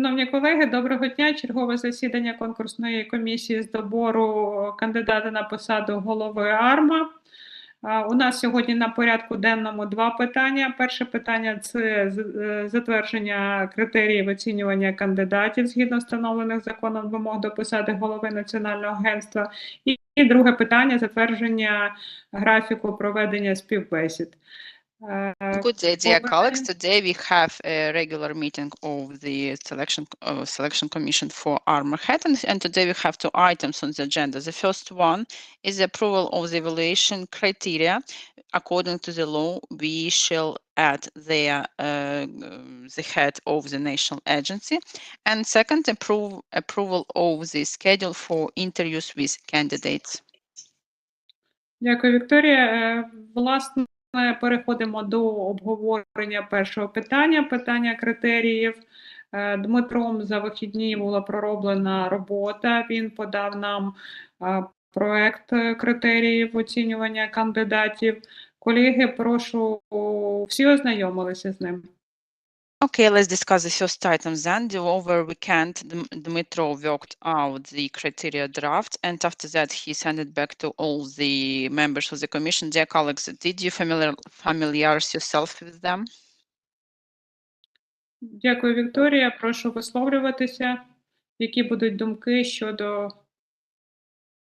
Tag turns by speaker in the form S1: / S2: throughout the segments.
S1: Шановні колеги, доброго дня. Чергове засідання конкурсної комісії з добору кандидата на посаду голови АРМА. У нас сьогодні на порядку денному два питання. Перше питання це е, затвердження критеріїв оцінювання кандидатів згідно встановлених законом вимог до посади голови Національного агентства. І, і друге питання затвердження графіку проведення співбесід. Е,
S2: Good day, dear
S1: Over
S2: colleagues.
S1: time.
S2: Today we have a regular meeting of the selection uh, selection commission for Armor Hatton, and today we have two items on the agenda. The first one is the approval of the evaluation criteria. According to the law, we shall add their uh, um, the head of the national agency, and second, approve approval of the schedule for interviews with candidates.
S1: Дякую, Вікторія. Е, Власне, переходимо до обговорення першого питання, питання критеріїв. Е, Дмитром за вихідні була пророблена робота. Він подав нам е, проект критеріїв оцінювання кандидатів. Колеги, прошу, всі ознайомилися з ним.
S2: Okay, let's discuss the first item then. The over weekend, Dm- Dmitro worked out the criteria draft, and after that, he sent it back to all the members of the commission. Dear colleagues, did you familiar familiarize yourself with them?
S1: Дякую, Вікторія. Прошу висловлюватися. Які будуть думки щодо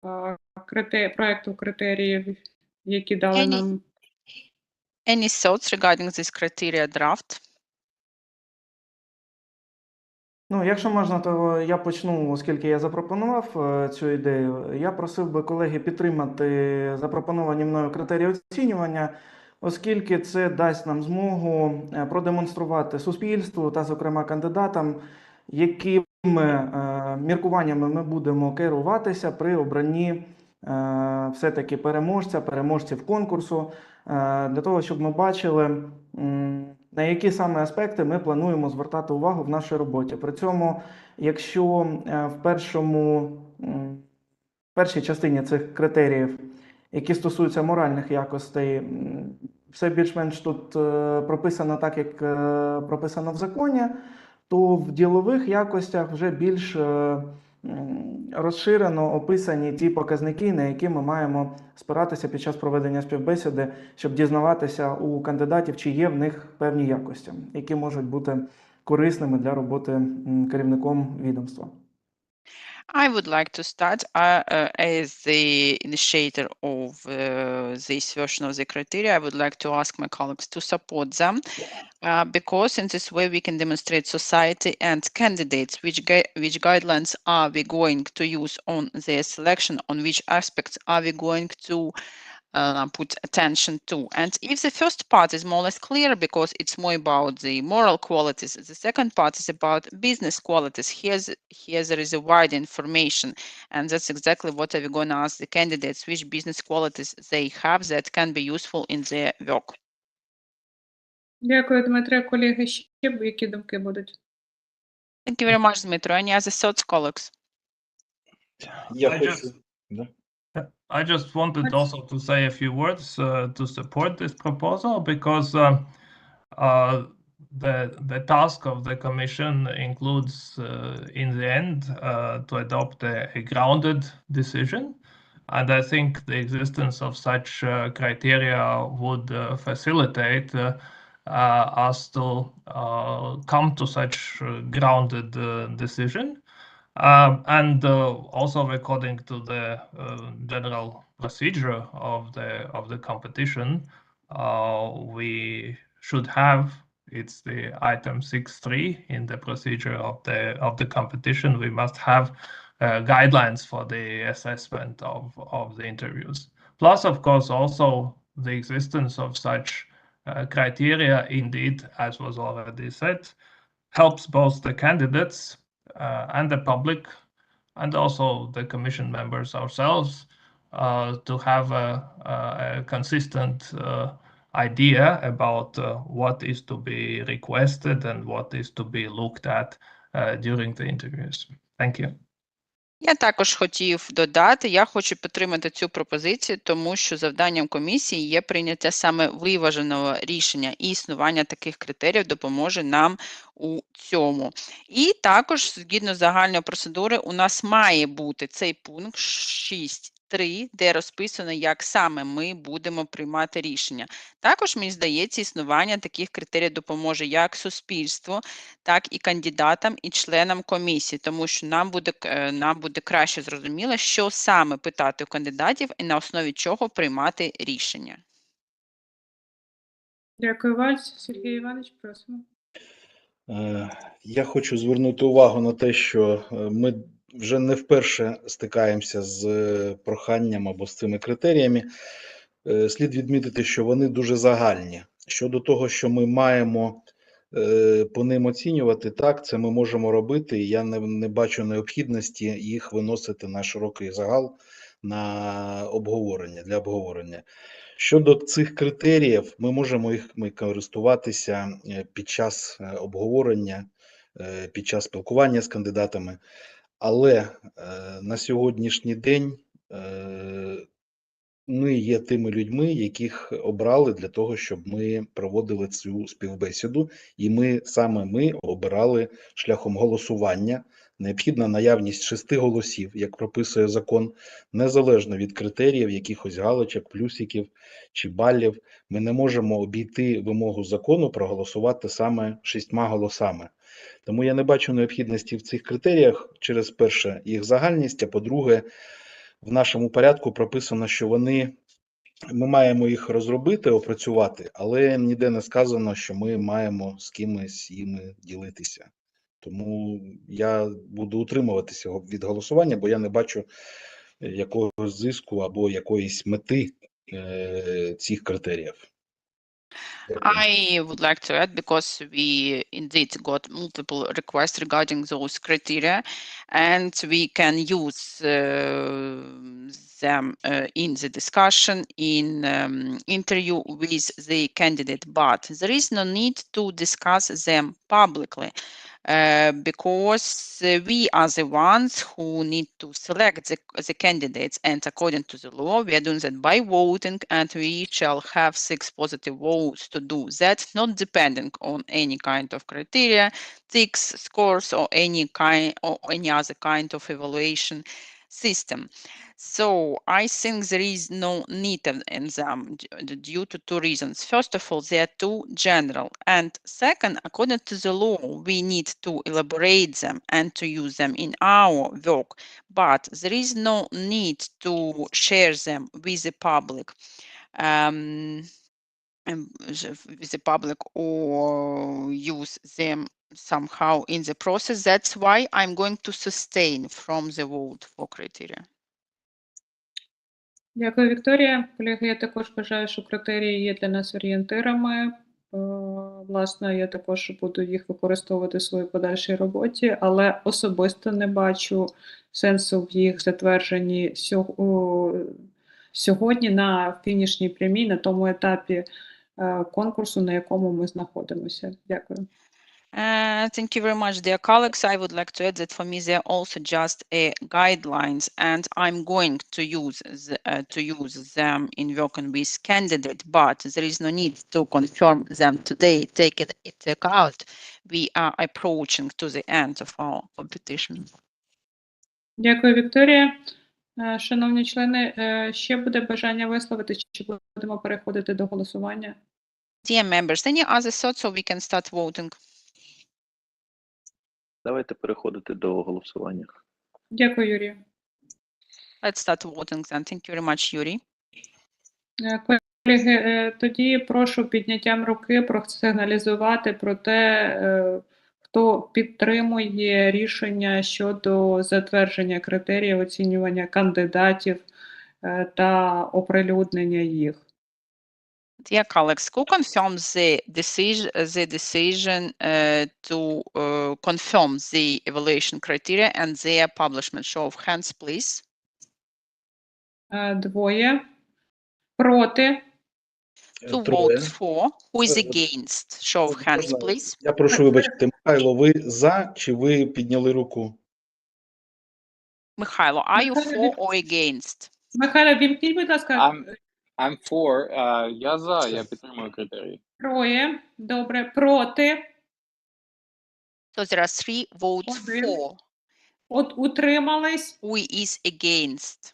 S1: е, крите- проекту критеріїв, які дали
S2: Any-
S1: нам
S2: Any thoughts regarding this criteria draft?
S3: Ну, якщо можна, то я почну, оскільки я запропонував е, цю ідею. Я просив би колеги підтримати запропоновані мною критерії оцінювання, оскільки це дасть нам змогу е, продемонструвати суспільству та, зокрема, кандидатам, якими е, міркуваннями ми будемо керуватися при обранні все-таки переможця, переможців конкурсу, для того, щоб ми бачили. На які саме аспекти ми плануємо звертати увагу в нашій роботі. При цьому, якщо е, в першому, в першій частині цих критеріїв, які стосуються моральних якостей, все більш-менш тут е, прописано так, як е, прописано в законі, то в ділових якостях вже більш розширено описані ті показники, на які ми маємо спиратися під час проведення співбесіди, щоб дізнаватися у кандидатів, чи є в них певні якості, які можуть бути корисними для роботи керівником відомства.
S2: I would like to start uh, uh, as the initiator of uh, this version of the criteria. I would like to ask my colleagues to support them uh, because in this way we can demonstrate society and candidates which which guidelines are we going to use on their selection, on which aspects are we going to uh, put attention to. And if the first part is more or less clear because it's more about the moral qualities, the second part is about business qualities. Here's here there is a wide information, and that's exactly what are we going to ask the candidates which business qualities they have that can be useful in their work.
S1: Дякую, Дмитре. Колеги, ще які думки будуть?
S2: Thank you very much, Dmitry. Any other thoughts, colleagues?
S4: Я
S5: I
S4: хочу.
S5: just-
S4: Да.
S5: I just wanted also to say a few words uh, to support this proposal because uh, uh, the the task of the commission includes, uh, in the end, uh, to adopt a, a grounded decision, and I think the existence of such uh, criteria would uh, facilitate uh, uh, us to uh, come to such uh, grounded uh, decision. Um, and uh, also according to the uh, general procedure of the of the competition, uh, we should have it's the item six three in the procedure of the of the competition. We must have uh, guidelines for the assessment of of the interviews. Plus, of course, also the existence of such uh, criteria, indeed, as was already said, helps both the candidates and the public and also the commission members ourselves uh, to have a, a, consistent uh, idea about uh, what is to be requested and what is to be looked at uh, during the interviews. Thank you.
S2: Я також хотів додати, я хочу підтримати цю пропозицію, тому що завданням комісії є прийняття саме виваженого рішення і існування таких критеріїв допоможе нам у цьому. І також, згідно загальної процедури, у нас має бути цей пункт 6.3, де розписано, як саме ми будемо приймати рішення. Також, мені здається, існування таких критеріїв допоможе як суспільству, так і кандидатам і членам комісії, тому що нам буде е, нам буде краще зрозуміло, що саме питати у кандидатів і на основі чого приймати рішення.
S1: Дякую вас, Сергій Іванович, просимо.
S4: Е, Я хочу звернути увагу на те, що е, ми вже не вперше стикаємося з е, проханням або з цими критеріями. Е, Слід відмітити, що вони дуже загальні. Щодо того, що ми маємо е, по ним оцінювати, так, це ми можемо робити. Я не, не бачу необхідності їх виносити на широкий загал на обговорення для обговорення. Щодо цих критеріїв, ми можемо їх ми користуватися під час обговорення, під час спілкування з кандидатами. Але е, на сьогоднішній день е, ми є тими людьми, яких обрали для того, щоб ми проводили цю співбесіду, і ми саме ми обирали шляхом голосування. Необхідна наявність шести голосів, як прописує закон, незалежно від критеріїв, якихось галочок, плюсиків чи балів. Ми не можемо обійти вимогу закону проголосувати саме шістьма голосами. Тому я не бачу необхідності в цих критеріях через перше їх загальність, а по-друге, в нашому порядку прописано, що вони ми маємо їх розробити, опрацювати, але ніде не сказано, що ми маємо з кимось іми ділитися. Тому я буду утримуватися від голосування, бо я не бачу е, якогось зиску або якоїсь мети е, цих критеріїв.
S2: I would like to add because we indeed got multiple requests regarding those criteria, and we can use uh, them uh, in the discussion, in um, interview with the candidate, but there is no need to discuss them publicly. Uh, because we are the ones who need to select the, the candidates and according to the law we are doing that by voting and we shall have six positive votes to do that not depending on any kind of criteria ticks scores or any kind or any other kind of evaluation system so i think there is no need in them due to two reasons first of all they are too general and second according to the law we need to elaborate them and to use them in our work but there is no need to share them with the public um, with the public or use them somehow in the process. That's why I'm going to sustain from the vote for criteria.
S1: Дякую, Вікторія. Колеги, я також вважаю, що критерії є для нас орієнтирами. Е, Власне, я також буду їх використовувати в своїй подальшій роботі, але особисто не бачу сенсу в їх затвердженні сьо- сьогодні на фінішній прямій, на тому етапі е, конкурсу, на якому ми знаходимося. Дякую.
S2: Uh, thank you very much, dear colleagues. I would like to add that for me they're also just a guidelines, and I'm going to use the, uh, to use them in working with candidate. But there is no need to confirm them today. Take it into account. We are approaching to the end of our competition.
S1: Дякую, Вікторія. Е, Шановні члени, е, ще буде бажання висловити, чи будемо переходити до голосування?
S2: Dear members, any other thoughts, or we can start voting?
S6: Давайте переходити до голосування.
S1: Дякую, Юрію.
S2: Let's start voting then. Thank you very much.
S1: Е, Колеги, е, тоді прошу підняттям руки просигналізувати про те, е, хто підтримує рішення щодо затвердження критеріїв оцінювання кандидатів е, та оприлюднення їх.
S2: Dear colleagues, who confirms the decision, the decision uh, to uh, confirm the evaluation criteria and their publishment? Show of hands, please.
S1: Е, Двоє. Проти.
S2: Two
S4: Троє.
S2: votes for. Who is
S4: Е,
S2: against? Show of hands, please.
S4: Я прошу вибачити, Михайло, ви за чи ви підняли руку?
S2: Михайло, are you for or against?
S1: Михайло, вімкніть, будь ласка,
S7: I'm, for. Uh, я за, я підтримую критерії.
S1: троє. Добре. Проти.
S2: So there are three votes
S1: Один.
S2: for.
S1: От утримались.
S2: Who is against?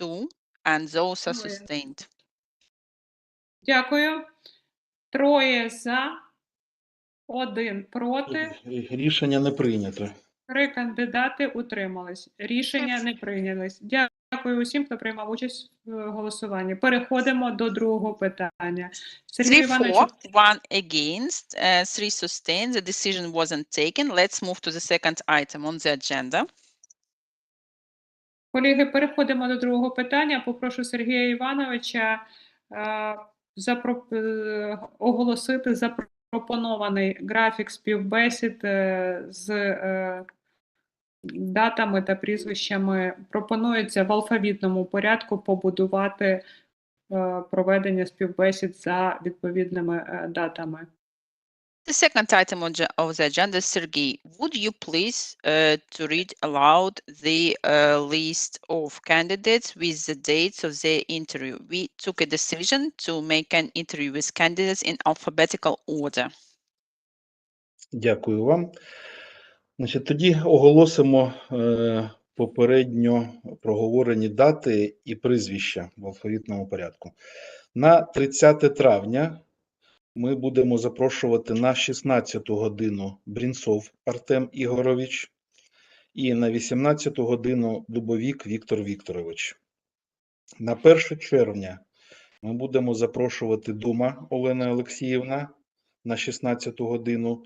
S2: Two, and those are
S1: Троє.
S2: sustained.
S1: Дякую. Троє за. Один проти.
S4: Рішення не прийнято.
S1: Три кандидати утримались. Рішення не прийнялись. Дякую усім, хто приймав участь в е, голосуванні. Переходимо до другого питання. Сергій
S2: Three
S1: Іванович,
S2: for, one against, uh, three sustained. The decision wasn't taken. Let's move to the second item on the agenda.
S1: колеги, переходимо до другого питання. Попрошу Сергія Івановича е, запро- е, оголосити запропонований графік співбесід е, з е, датами та прізвищами. Пропонується в алфавітному порядку побудувати е, проведення співбесід за відповідними е, датами.
S2: The second item on of the agenda, Sergey, would you please uh, to read aloud the uh, list of candidates with the dates of their interview? We took a decision to make an interview with candidates in alphabetical order.
S4: Дякую вам. Значить, тоді оголосимо е, попередньо проговорені дати і прізвища в алфавітному порядку. На 30 травня ми будемо запрошувати на 16 годину Брінцов Артем Ігорович і на 18 годину Дубовік Віктор Вікторович. На 1 червня ми будемо запрошувати Дума Олена Олексіївна на 16 годину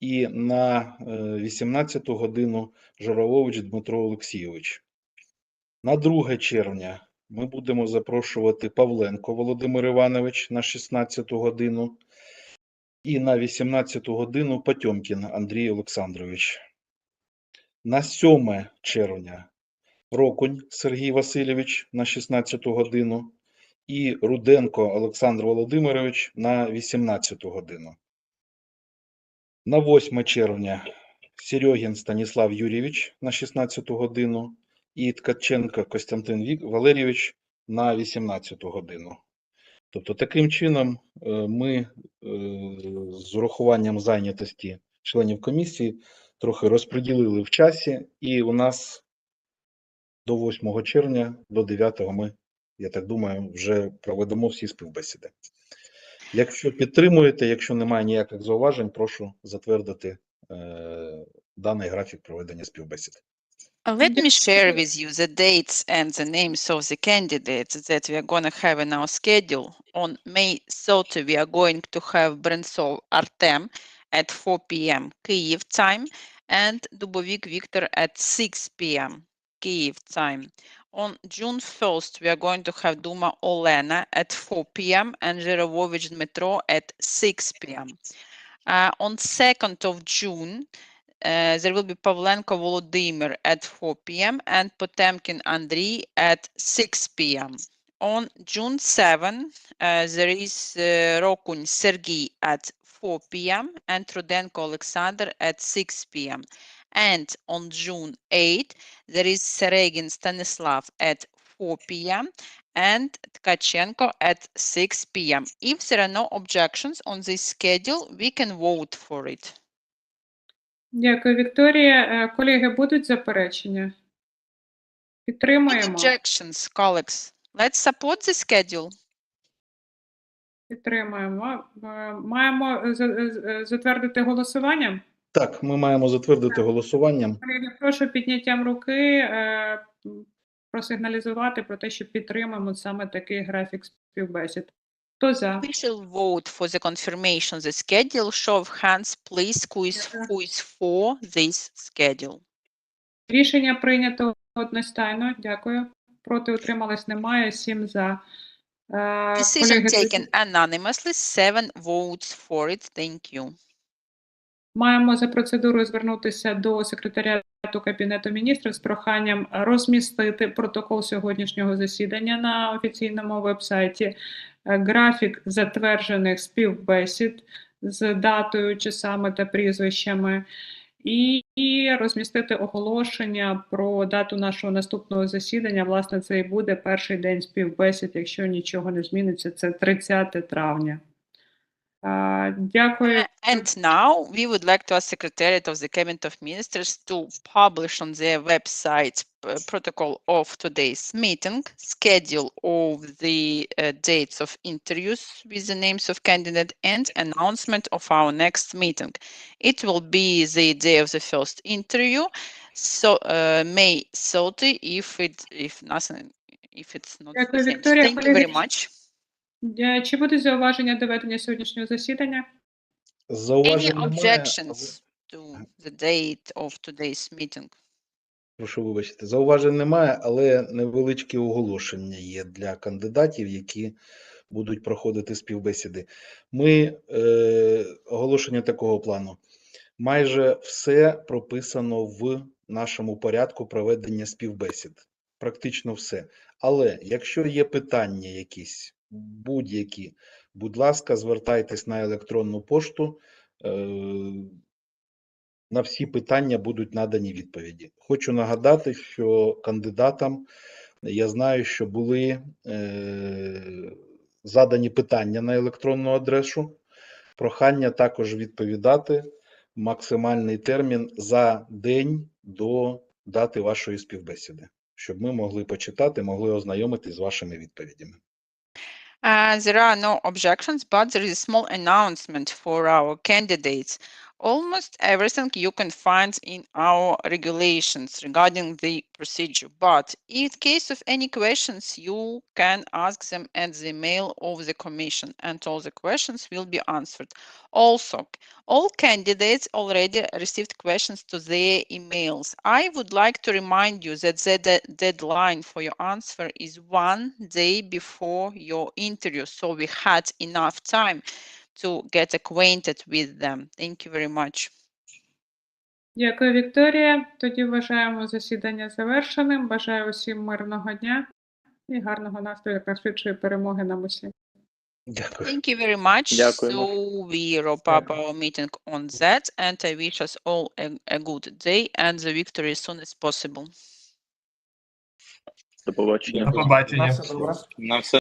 S4: і на е, 18 годину Журавович Дмитро Олексійович. На 2 червня ми будемо запрошувати Павленко Володимир Іванович на 16 годину і на 18 годину Потьомкін Андрій Олександрович. На 7 червня Рокунь Сергій Васильович на 16 годину і Руденко Олександр Володимирович на 18 годину. На 8 червня Серегін Станіслав Юрійович на 16 годину і Ткаченко Костянтин Валерійович на 18 годину. Тобто, таким чином, е, ми е, з урахуванням зайнятості членів комісії трохи розподілили в часі, і у нас до 8 червня, до 9 ми, я так думаю, вже проведемо всі співбесіди. Якщо підтримуєте, якщо немає ніяких зауважень, прошу затвердити е, даний графік проведення співбесід.
S2: Uh, Let me share with you the dates and the names of the candidates that we are going to have in our schedule. On May 30, we are going to have Brensov Artem at 4 p.m. Kyiv time and Dubovik Victor at 6 p.m. Kyiv time. On June 1st, we are going to have Duma Olena at 4 p.m. and Zhirovovich Dmitro at 6 p.m. Uh, on 2nd of June, uh, there will be Pavlenko Volodymyr at 4 p.m. and Potemkin Andriy at 6 p.m. On June 7, uh, there is uh, Rokun Sergey at 4 p.m. and Trudenko Alexander at 6 p.m. And on June 8, there is Seregin Stanislav at 4 p.m. and Tkachenko at 6 p.m. If there are no objections on this schedule, we can vote for it.
S1: Дякую, Вікторія. Е, Колеги, будуть заперечення?
S2: Any
S1: Підтримуємо.
S2: objections, colleagues? Let's support the schedule.
S1: Підтримуємо. Е, Маємо е, за- е, затвердити голосуванням.
S4: Так, ми маємо затвердити голосуванням.
S1: Прошу підняттям руки е, просигналізувати про те, що підтримуємо саме такий графік співбесід. Хто за?
S2: We shall vote for the confirmation the schedule. Show of hands, please. Who is, who is for this schedule?
S1: Рішення прийнято одностайно. Дякую. Проти утримались немає. Сім за. Е,
S2: Decision
S1: колеги,
S2: taken anonymously. Seven votes for it. Thank you.
S1: Маємо за процедурою звернутися до секретаріату Кабінету міністрів з проханням розмістити протокол сьогоднішнього засідання на офіційному вебсайті, е, графік затверджених співбесід з датою, часами та прізвищами. і, розмістити оголошення про дату нашого наступного засідання. Власне, це і буде перший день співбесід, якщо нічого не зміниться, це 30 травня. А, Дякую.
S2: And now we would like to ask Secretariat of the Cabinet of Ministers to publish on their website uh, protocol of today's meeting, schedule of the uh, dates of interviews with the names of candidate and announcement of our next meeting. It will be the day of the first interview, so uh, May 30 if it if nothing if it's not the
S1: Дякую,
S2: same.
S1: Вікторія.
S2: Thank you very
S1: Колеги,
S2: much.
S1: Е, Чи будуть зауваження до ведення сьогоднішнього засідання?
S2: Any
S4: Зауважень немає,
S2: objections to the date of today's meeting?
S4: Прошу вибачити, зауважень немає, але невеличкі оголошення є для кандидатів, які будуть проходити співбесіди. Ми е, оголошення такого плану. Майже все прописано в нашому порядку проведення співбесід. Практично все. Але якщо є питання якісь, будь-які, будь ласка, звертайтесь на електронну пошту. Е, на всі питання будуть надані відповіді. Хочу нагадати, що кандидатам я знаю, що були е, задані питання на електронну адресу. Прохання також відповідати максимальний термін за день до дати вашої співбесіди, щоб ми могли почитати, могли ознайомитись з вашими відповідями.
S2: Uh, there are no objections, but there is a small announcement for our candidates. Almost everything you can find in our regulations regarding the procedure, but in case of any questions, you can ask them at the mail of the commission and all the questions will be answered. Also, all candidates already received questions to their emails. I would like to remind you that the de- deadline for your answer is one day before your interview, so we had enough time to get acquainted with them. Thank you very much.
S1: Дякую, Вікторія. Тоді вважаємо засідання завершеним. Бажаю усім мирного дня і гарного настрою, як найшвидшої перемоги нам усім.
S4: Дякую.
S2: Thank you very much.
S6: Дякуємо.
S2: So we wrap up our meeting on that, and I wish us all a, a good day and the victory as soon as possible.
S6: До побачення.
S5: До побачення.
S3: На все добре.
S7: На все